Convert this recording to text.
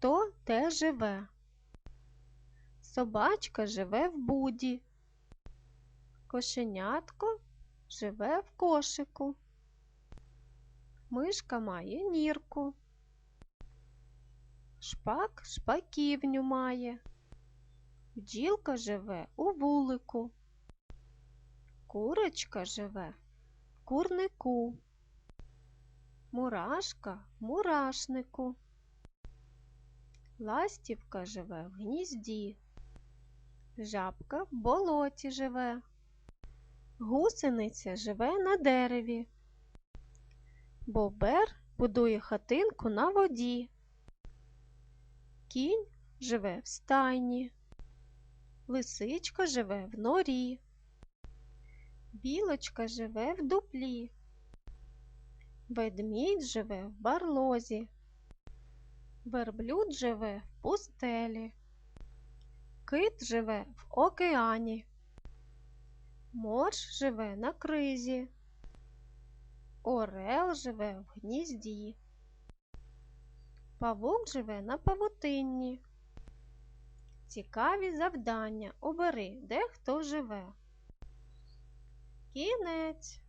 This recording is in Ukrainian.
Хто де живе? Собачка живе в буді. Кошенятко живе в кошику. Мишка має нірку. Шпак шпаківню має. Бджілка живе у вулику. Курочка живе в курнику. Мурашка в мурашнику. Ластівка живе в гнізді. Жабка в болоті живе. Гусениця живе на дереві. Бобер будує хатинку на воді. Кінь живе в стайні. Лисичка живе в норі. Білочка живе в дуплі. Ведмідь живе в барлозі. Верблюд живе в пустелі. Кит живе в океані. Морж живе на кризі. Орел живе в гнізді. Павук живе на павутинні. Цікаві завдання. Обери, де хто живе. Кінець.